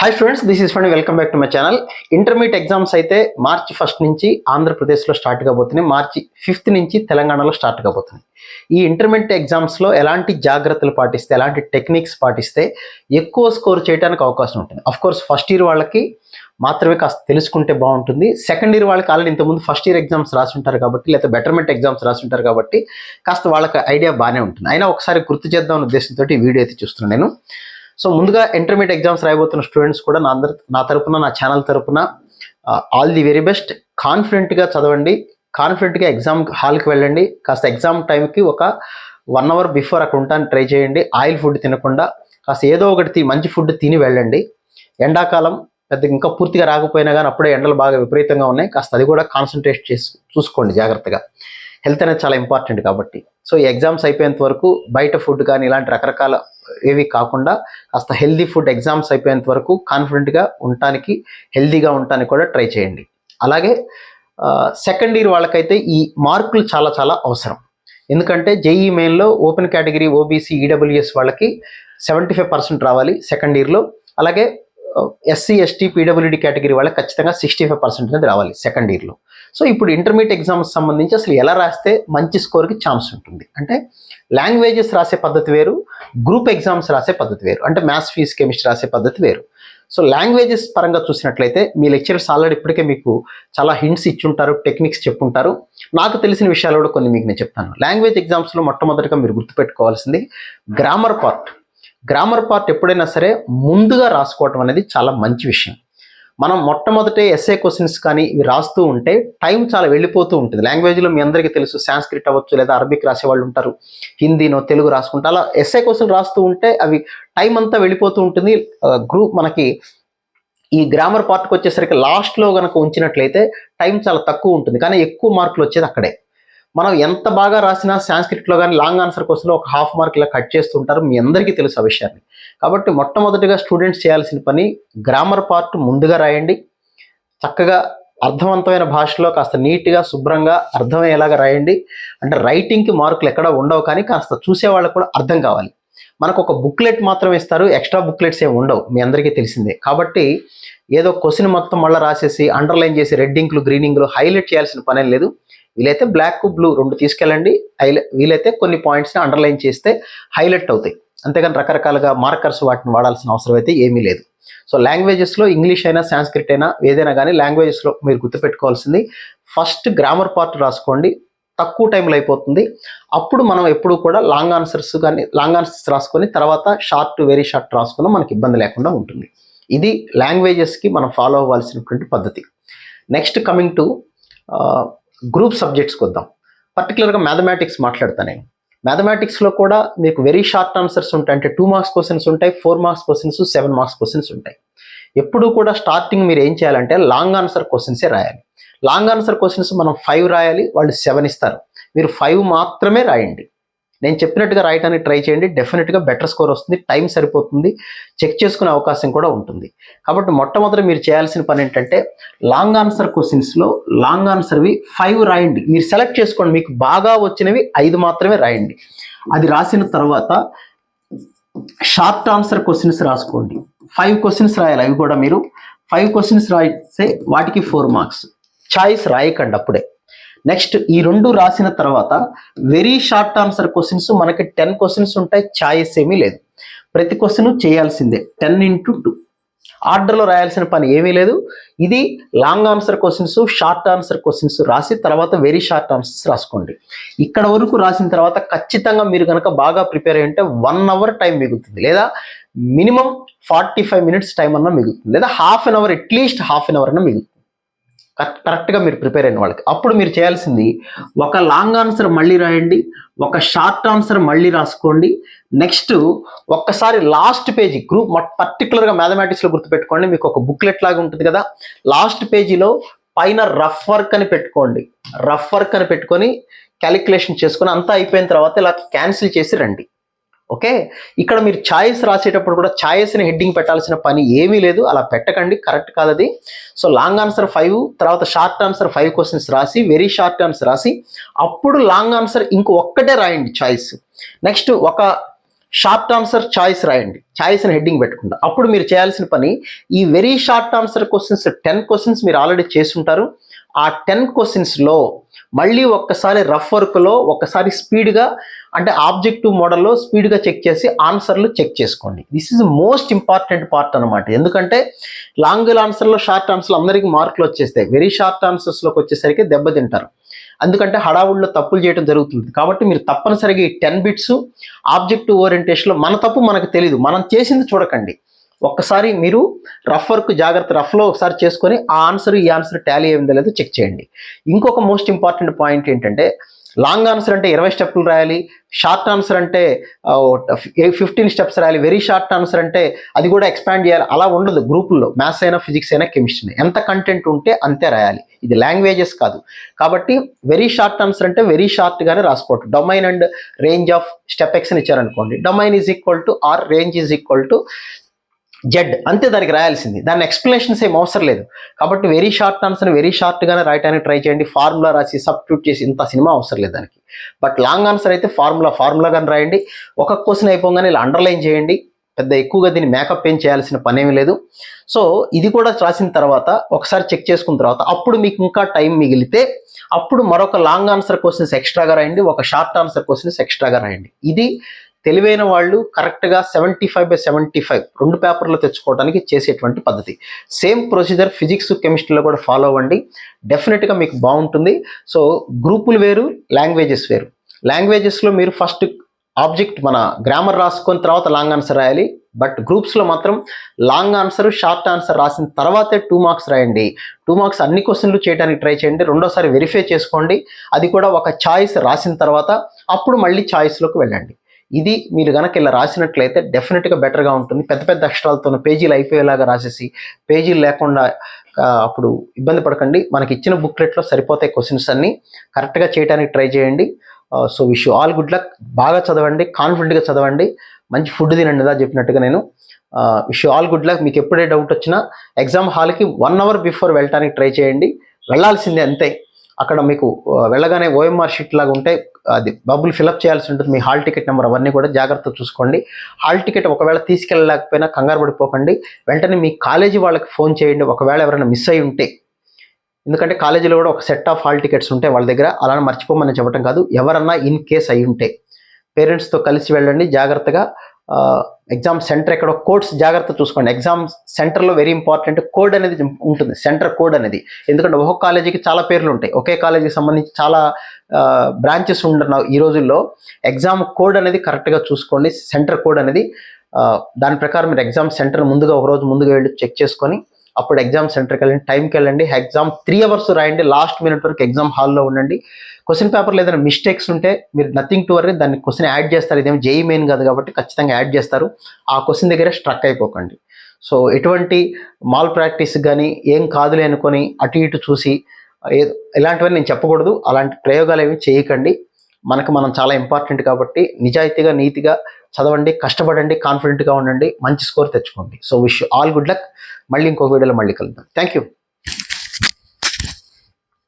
Hi friends this is fund welcome back to my channel intermediate exams అయితే మార్చి first నుంచి ఆంధ్రప్రదేశ్లో start కాబోతున్నాయి. March fifth నుంచి తెలంగాణలో స్టార్ట్ కాబోతున్నాయి. ఈ ఇంటర్మీడియట్ ఎగ్జామ్స్లో ఎలాంటి జాగ్రత్తలు పాటిస్తే ఎలాంటి టెక్నిక్స్ పాటిస్తే ఎక్కువ స్కోర్ చేయడానికి అవకాశం ఉంటుంది. అఫ్ కోర్స్ ఫస్ట్ ఇయర్ వాళ్ళకి మాత్రమే కాస్త తెలుసుకుంటే బాగుంటుంది. సెకండ్ ఇయర్ వాళ్ళకి ఆల్రెడీ ఇంతకుముందు ఫస్ట్ ఇయర్ ఎగ్జామ్స్ రాసి ఉంటారు కాబట్టి లేదా బెటర్మెంట్ ఎగ్జామ్స్ రాసి ఉంటారు కాబట్టి కాస్త వాళ్ళకి ఐడియా బాగానే ఉంటుంది. అయినా ఒకసారి గుర్తు చేద్దాం అనే ఉద్దేశంతో ఈ వీడియో అయితే చూస్తున్నాను నేను. సో ముందుగా ఇంటర్మీడియట్ ఎగ్జామ్స్ రాయబోతున్న స్టూడెంట్స్ కూడా నా అందరి నా తరపున నా ఛానల్ తరపున ఆల్ ది వెరీ బెస్ట్. కాన్ఫిడెంట్గా చదవండి. కాన్ఫిడెంట్గా ఎగ్జామ్ హాల్కి వెళ్ళండి. కాస్త ఎగ్జామ్ టైంకి ఒక వన్ అవర్ బిఫోర్ అక్కడ ఉంటాను ట్రై చేయండి. ఆయిల్ ఫుడ్ తినకుండా కాస్త ఏదో ఒకటి మంచి ఫుడ్ తిని వెళ్ళండి. ఎండాకాలం పెద్ద ఇంకా పూర్తిగా రాకపోయినా కానీ అప్పుడే ఎండలు బాగా విపరీతంగా ఉన్నాయి. కాస్త అది కూడా కాన్సన్ట్రేట్ చేసి చూసుకోండి జాగ్రత్తగా. హెల్త్ అనేది చాలా ఇంపార్టెంట్ కాబట్టి. సో ఈ ఎగ్జామ్స్ అయిపోయేంత వరకు బయట ఫుడ్ కానీ ఇలాంటి రకరకాల ఏవి కాకుండా కాస్త హెల్దీ ఫుడ్ ఎగ్జామ్స్ అయిపోయేంత వరకు కాన్ఫిడెంట్గా ఉండటానికి హెల్దీగా ఉండటానికి కూడా ట్రై చేయండి. అలాగే సెకండ్ ఇయర్ వాళ్ళకైతే ఈ మార్కులు చాలా చాలా అవసరం. ఎందుకంటే జేఈ మెయిన్లో ఓపెన్ కేటగిరీ ఓబీసీ ఈడబ్ల్యూఎస్ వాళ్ళకి సెవెంటీ ఫైవ్ పర్సెంట్ రావాలి సెకండ్ ఇయర్లో అలాగే ఎస్సీ ఎస్టీ పీడబ్ల్యూడి కేటగిరీ వాళ్ళకి ఖచ్చితంగా సిక్స్టీ ఫైవ్ పర్సెంట్ అనేది రావాలి సెకండ్ ఇయర్లో. సో ఇప్పుడు ఇంటర్మీడియట్ ఎగ్జామ్స్ సంబంధించి అసలు ఎలా రాస్తే మంచి స్కోర్కి ఛాన్స్ ఉంటుంది? అంటే లాంగ్వేజెస్ రాసే పద్ధతి వేరు గ్రూప్ ఎగ్జామ్స్ రాసే పద్ధతి వేరు అంటే మ్యాథ్స్ ఫీజ్ కెమిస్ట్రీ రాసే పద్ధతి వేరు. సో లాంగ్వేజెస్ పరంగా చూసినట్లయితే మీ లెక్చరర్స్ ఆల్రెడీ ఇప్పటికే మీకు చాలా హింట్స్ ఇచ్చుంటారు టెక్నిక్స్ చెప్పుంటారు. నాకు తెలిసిన విషయాలు కూడా కొన్ని మీకు నేను చెప్తాను. లాంగ్వేజ్ ఎగ్జామ్స్లో మొట్టమొదటిగా మీరు గుర్తుపెట్టుకోవాల్సింది గ్రామర్ పార్ట్. గ్రామర్ పార్ట్ ఎప్పుడైనా సరే ముందుగా రాసుకోవటం అనేది చాలా మంచి విషయం. మనం మొట్టమొదటే ఎస్ఏ క్వశ్చన్స్ కానీ ఇవి రాస్తూ ఉంటే టైం చాలా వెళ్ళిపోతూ ఉంటుంది. లాంగ్వేజ్లో మీ అందరికీ తెలుసు సాంస్క్రిట్ అవ్వచ్చు లేదా అరబిక్ రాసేవాళ్ళు ఉంటారు. హిందీనో తెలుగు రాసుకుంటా అలా ఎస్ఏ క్వశ్చన్ రాస్తూ ఉంటే అవి టైం అంతా వెళ్ళిపోతూ ఉంటుంది. గ్రూప్ మనకి ఈ గ్రామర్ పార్ట్కి వచ్చేసరికి లాస్ట్లో కనుక ఉంచినట్లయితే టైం చాలా తక్కువ ఉంటుంది. కానీ ఎక్కువ మార్కులు వచ్చేది అక్కడే. మనం ఎంత బాగా రాసినా సాంస్క్రిట్లో కానీ లాంగ్ ఆన్సర్ క్వశ్చన్లో ఒక హాఫ్ మార్క్ ఇలా కట్ చేస్తుంటారు. మీ అందరికీ తెలుసు ఆ విషయాన్ని. కాబట్టి మొట్టమొదటిగా స్టూడెంట్స్ చేయాల్సిన పని గ్రామర్ పార్ట్ ముందుగా రాయండి. చక్కగా అర్థవంతమైన భాషలో కాస్త నీట్గా శుభ్రంగా అర్థమయ్యేలాగా రాయండి. అంటే రైటింగ్కి మార్కులు ఎక్కడ ఉండవు కానీ కాస్త చూసే వాళ్ళకి కూడా అర్థం కావాలి. మనకు ఒక బుక్లెట్ మాత్రం ఇస్తారు. ఎక్స్ట్రా బుక్లెట్స్ ఏమి ఉండవు. మీ అందరికీ తెలిసిందే. కాబట్టి ఏదో క్వశ్చన్ మొత్తం మళ్ళీ రాసేసి అండర్లైన్ చేసి రెడ్ గ్రీనింగ్లు గ్రీన్ ఇంక్లు హైలైట్ చేయాల్సిన పనేం లేదు. వీలైతే బ్లాక్ బ్లూ రెండు తీసుకెళ్ళండి. హైలై వీలైతే కొన్ని పాయింట్స్ని అండర్లైన్ చేస్తే హైలైట్ అవుతాయి. అంతేగాని రకరకాలుగా మార్కర్స్ వాటిని వాడాల్సిన అవసరం అయితే ఏమీ లేదు. సో లాంగ్వేజెస్లో ఇంగ్లీష్ అయినా సాంస్క్రిట్ అయినా ఏదైనా కానీ లాంగ్వేజెస్లో మీరు గుర్తుపెట్టుకోవాల్సింది ఫస్ట్ గ్రామర్ పార్ట్ రాసుకోండి. తక్కువ టైంలో అయిపోతుంది. అప్పుడు మనం ఎప్పుడు కూడా లాంగ్ ఆన్సర్స్ కానీ లాంగ్ ఆన్సర్స్ రాసుకొని తర్వాత షార్ట్ వెరీ షార్ట్ రాసుకున్నా మనకి ఇబ్బంది లేకుండా ఉంటుంది. ఇది లాంగ్వేజెస్కి మనం ఫాలో అవ్వాల్సినటువంటి పద్ధతి. నెక్స్ట్ కమింగ్ టు గ్రూప్ సబ్జెక్ట్స్కి వద్దాం పర్టికులర్గా మ్యాథమెటిక్స్ మాట్లాడతాను. నేను మ్యాథమెటిక్స్లో కూడా మీకు వెరీ షార్ట్ ఆన్సర్స్ ఉంటాయి. అంటే టూ మార్క్స్ క్వశ్చన్స్ ఉంటాయి four marks questions seven marks questions ఉంటాయి. ఎప్పుడు కూడా స్టార్టింగ్ మీరు ఏం చేయాలంటే లాంగ్ ఆన్సర్ క్వశ్చన్సే రాయాలి. లాంగ్ ఆన్సర్ క్వశ్చన్స్ మనం ఫైవ్ రాయాలి వాళ్ళు సెవెన్ ఇస్తారు. మీరు ఫైవ్ మాత్రమే రాయండి. నేను చెప్పినట్టుగా రాయడానికి ట్రై చేయండి. డెఫినెట్గా బెటర్ స్కోర్ వస్తుంది. టైం సరిపోతుంది. చెక్ చేసుకునే అవకాశం కూడా ఉంటుంది. కాబట్టి మొట్టమొదటి మీరు చేయాల్సిన పని ఏంటంటే లాంగ్ ఆన్సర్ క్వశ్చన్స్లో లాంగ్ ఆన్సర్వి ఫైవ్ రాయండి. మీరు సెలెక్ట్ చేసుకోండి. మీకు బాగా వచ్చినవి ఐదు మాత్రమే రాయండి. అది రాసిన తర్వాత షార్ట్ ఆన్సర్ క్వశ్చన్స్ రాసుకోండి. ఫైవ్ క్వశ్చన్స్ రాయాలి. అవి కూడా మీరు. ఫైవ్ క్వశ్చన్స్ రాయిస్తే వాటికి ఫోర్ మార్క్స్ చాయిస్ రాయకండి అప్పుడే. నెక్స్ట్ ఈ రెండు రాసిన తర్వాత వెరీ షార్ట్ ఆన్సర్ క్వశ్చన్స్ మనకి టెన్ క్వశ్చన్స్ ఉంటాయి ఛాయిస్ ఏమీ లేదు. ప్రతి క్వశ్చన్ చేయాల్సిందే టెన్ ఇంటూ టూ ఆర్డర్లో రాయాల్సిన పని ఏమీ లేదు. ఇది long answer questions short answer questions రాసి తర్వాత వెరీ షార్ట్ ఆన్సర్స్ రాసుకోండి. ఇక్కడ వరకు రాసిన తర్వాత ఖచ్చితంగా మీరు కనుక బాగా ప్రిపేర్ అయ్యి ఉంటే వన్ అవర్ టైం మిగులుతుంది. లేదా minimum forty five minutes time అన్నా మిగులుతుంది. లేదా half an hour at least half an hour అన్నా మిగులుతుంది. కరెక్ట్గా మీరు ప్రిపేర్ అయిన వాళ్ళకి. అప్పుడు మీరు చేయాల్సింది ఒక లాంగ్ ఆన్సర్ మళ్ళీ రాయండి ఒక షార్ట్ ఆన్సర్ మళ్ళీ రాసుకోండి. నెక్స్ట్ ఒక్కసారి లాస్ట్ పేజీ గ్రూప్ పర్టికులర్గా మ్యాథమెటిక్స్లో గుర్తుపెట్టుకోండి. మీకు ఒక బుక్లెట్ లాగా ఉంటుంది కదా. లాస్ట్ పేజీలో పైన రఫ్ వర్క్ అని పెట్టుకోండి. రఫ్ వర్క్ అని పెట్టుకొని క్యాలిక్యులేషన్ చేసుకొని అంతా అయిపోయిన తర్వాత ఇలా క్యాన్సిల్ చేసి రండి. ఓకే? ఇక్కడ మీరు ఛాయిస్ రాసేటప్పుడు కూడా ఛాయిస్ని హెడ్డింగ్ పెట్టాల్సిన పని ఏమీ లేదు. అలా పెట్టకండి. కరెక్ట్ కాదు అది. సో లాంగ్ ఆన్సర్ ఫైవ్ తర్వాత షార్ట్ ఆన్సర్ ఫైవ్ క్వశ్చన్స్ రాసి వెరీ షార్ట్ ఆన్సర్ రాసి అప్పుడు లాంగ్ ఆన్సర్ ఇంకో ఒక్కటే రాయండి ఛాయిస్. నెక్స్ట్ ఒక షార్ట్ ఆన్సర్ ఛాయిస్ రాయండి. ఛాయిస్ని అని హెడ్డింగ్ పెట్టుకుంటా. అప్పుడు మీరు చేయాల్సిన పని ఈ very short answer questions ten questions మీరు ఆల్రెడీ చేస్తుంటారు ఆ టెన్ క్వశ్చన్స్లో మళ్ళీ ఒక్కసారి రఫ్ వర్క్లో ఒక్కసారి స్పీడ్గా అంటే ఆబ్జెక్టివ్ మోడల్లో స్పీడ్గా చెక్ చేసి ఆన్సర్లు చెక్ చేసుకోండి. This is most important part అనమాట ఎందుకంటే లాంగ్ ఆన్సర్లో షార్ట్ ఆన్సర్లు అందరికీ మార్కులు వచ్చేస్తాయి. వెరీ షార్ట్ ఆన్సర్స్లోకి వచ్చేసరికి దెబ్బతింటారు ఎందుకంటే హడావుల్లో తప్పులు చేయడం జరుగుతుంది. కాబట్టి మీరు తప్పనిసరిగా ఈ టెన్ బిట్స్ ఆబ్జెక్టివ్ ఓరియంటేషన్లో మన తప్పు మనకు తెలియదు మనం చేసింది చూడకండి. ఒక్కసారి మీరు రఫ్ వర్క్ జాగ్రత్త రఫ్లో ఒకసారి చేసుకొని ఆ ఆన్సర్ ఈ ఆన్సర్ టాలీ అయిందో లేదో చెక్ చేయండి. ఇంకొక మోస్ట్ ఇంపార్టెంట్ పాయింట్ ఏంటంటే లాంగ్ ఆన్సర్ అంటే ఇరవై స్టెప్లు రాయాలి షార్ట్ ఆన్సర్ అంటే ఫిఫ్టీన్ స్టెప్స్ రాయాలి వెరీ షార్ట్ ఆన్సర్ అంటే అది కూడా ఎక్స్పాండ్ చేయాలి. అలా ఉండదు గ్రూపుల్లో మ్యాథ్స్ అయినా ఫిజిక్స్ అయినా కెమిస్ట్రీ ఎంత కంటెంట్ ఉంటే అంతే రాయాలి. ఇది లాంగ్వేజెస్ కాదు. కాబట్టి వెరీ షార్ట్ ఆన్సర్ అంటే వెరీ షార్ట్గానే రాసుకోవటం. Domain and range of step ఎక్స్ని ఇచ్చారనుకోండి. Domain is equal to R range is equal to Z అంతే దానికి రాయాల్సింది. దాని ఎక్స్ప్లెనేషన్స్ ఏం అవసరం లేదు. కాబట్టి వెరీ షార్ట్ ఆన్సర్ వెరీ షార్ట్గానే రాయటానికి ట్రై చేయండి. ఫార్ములా రాసి సబ్స్టిట్యూట్ చేసి ఇంత సినిమా అవసరం లేదు దానికి. బట్ లాంగ్ ఆన్సర్ అయితే ఫార్ములా ఫార్ములాగానే రాయండి. ఒక క్వశ్చన్ అయిపోగానే ఇలా అండర్లైన్ చేయండి. పెద్ద ఎక్కువగా దీన్ని మేకప్ ఏం చేయాల్సిన పనేమి లేదు. సో ఇది కూడా రాసిన తర్వాత ఒకసారి చెక్ చేసుకున్న తర్వాత అప్పుడు మీకు ఇంకా టైం మిగిలితే అప్పుడు మరొక లాంగ్ ఆన్సర్ క్వశ్చన్స్ ఎక్స్ట్రాగా రాయండి. ఒక షార్ట్ ఆన్సర్ క్వశ్చన్స్ ఎక్స్ట్రాగా రాయండి. ఇది తెలివైన వాళ్ళు కరెక్ట్గా seventy five by seventy five రెండు పేపర్లు తెచ్చుకోవడానికి చేసేటువంటి పద్ధతి. సేమ్ ప్రొసీజర్ ఫిజిక్స్ కెమిస్ట్రీలో కూడా ఫాలో అవ్వండి. డెఫినెట్గా మీకు బాగుంటుంది. సో గ్రూపులు వేరు లాంగ్వేజెస్ వేరు. లాంగ్వేజెస్లో మీరు ఫస్ట్ ఆబ్జెక్ట్ మన గ్రామర్ రాసుకొని తర్వాత లాంగ్ ఆన్సర్ రాయాలి. బట్ గ్రూప్స్లో మాత్రం లాంగ్ ఆన్సర్ షార్ట్ ఆన్సర్ రాసిన తర్వాతే టూ మార్క్స్ రాయండి. టూ మార్క్స్ అన్ని క్వశ్చన్లు చేయడానికి ట్రై చేయండి. రెండోసారి వెరిఫై చేసుకోండి. అది కూడా ఒక చాయిస్ రాసిన తర్వాత అప్పుడు మళ్ళీ ఛాయిస్లోకి వెళ్ళండి. ఇది మీరు కనుక ఇలా రాసినట్లయితే డెఫినెట్గా బెటర్గా ఉంటుంది. పెద్ద పెద్ద అక్షరాలతో పేజీలు అయిపోయేలాగా రాసేసి పేజీలు లేకుండా అప్పుడు ఇబ్బంది పడకండి. మనకి ఇచ్చిన బుక్లెట్లో సరిపోతాయి క్వశ్చన్స్ అన్నీ. కరెక్ట్గా చేయడానికి ట్రై చేయండి. So wish all good luck బాగా చదవండి కాన్ఫిడెంట్గా చదవండి. మంచి ఫుడ్ తినండిదా చెప్పినట్టుగా నేను. విష్ ఆల్ గుడ్ లక్ మీకు ఎప్పుడే డౌట్ వచ్చినా ఎగ్జామ్ హాల్కి వన్ అవర్ బిఫోర్ వెళ్ళటానికి ట్రై చేయండి. వెళ్ళాల్సిందే అంతే. అక్కడ మీకు వెళ్ళగానే ఓఎంఆర్ షీట్ లాగా ఉంటే అది బబుల్ ఫిలప్ చేయాల్సి ఉంటుంది. మీ హాల్ టికెట్ నెంబర్ అవన్నీ కూడా జాగ్రత్తగా చూసుకోండి. హాల్ టికెట్ ఒకవేళ తీసుకెళ్ళలేకపోయినా కంగారు పడిపోకండి. వెంటనే మీ కాలేజీ వాళ్ళకి ఫోన్ చేయండి. ఒకవేళ ఎవరైనా మిస్ అయి ఉంటే. ఎందుకంటే కాలేజీలో కూడా ఒక సెట్ ఆఫ్ హాల్ టికెట్స్ ఉంటాయి వాళ్ళ దగ్గర. అలా మర్చిపోమని చెప్పడం కాదు. ఎవరన్నా ఇన్ కేస్ అయి ఉంటే. పేరెంట్స్తో కలిసి వెళ్ళండి. జాగ్రత్తగా ఎగ్జామ్ సెంటర్ ఎక్కడో కోడ్స్ జాగ్రత్త చూసుకోండి. ఎగ్జామ్ సెంటర్లో వెరీ ఇంపార్టెంట్ కోడ్ అనేది ఉంటుంది. సెంటర్ కోడ్ అనేది. ఎందుకంటే ఒక్కొక్క కాలేజీకి చాలా పేర్లు ఉంటాయి. ఒకే కాలేజీకి సంబంధించి చాలా బ్రాంచెస్ ఉండన్న ఈ రోజుల్లో. ఎగ్జామ్ కోడ్ అనేది కరెక్ట్గా చూసుకోండి. సెంటర్ కోడ్ అనేది దాని ప్రకారం మీరు ఎగ్జామ్ సెంటర్ ముందుగా ఒక రోజు ముందుగా వెళ్ళి చెక్ చేసుకొని అప్పుడు ఎగ్జామ్ సెంటర్కి వెళ్ళండి టైంకి వెళ్ళండి ఎగ్జామ్ త్రీ అవర్స్ రాయండి లాస్ట్ మినిట్ వరకు ఎగ్జామ్ హాల్లో ఉండండి. క్వశ్చన్ పేపర్లో ఏదైనా మిస్టేక్స్ ఉంటే మీరు నథింగ్ టు వరీ దాన్ని క్వశ్చన్ యాడ్ చేస్తారు. ఇదేమి జేఈ మెయిన్ కాదు కాబట్టి ఖచ్చితంగా యాడ్ చేస్తారు. ఆ క్వశ్చన్ దగ్గర స్ట్రక్ అయిపోకండి. సో ఎటువంటి మాల్ ప్రాక్టీస్ కానీ ఏం కాదులే అనుకొని అటు ఇటు చూసి ఇలాంటివన్నీ నేను చెప్పకూడదు. అలాంటి ప్రయోగాలు ఏమి చేయకండి. మనకు మనం చాలా ఇంపార్టెంట్ కాబట్టి నిజాయితీగా నీతిగా చదవండి కష్టపడండి కాన్ఫిడెంట్గా ఉండండి మంచి స్కోర్ తెచ్చుకోండి. So wish all good luck మళ్ళీ ఇంకో వీడియోలో మళ్ళీ కలుద్దాం. Thank you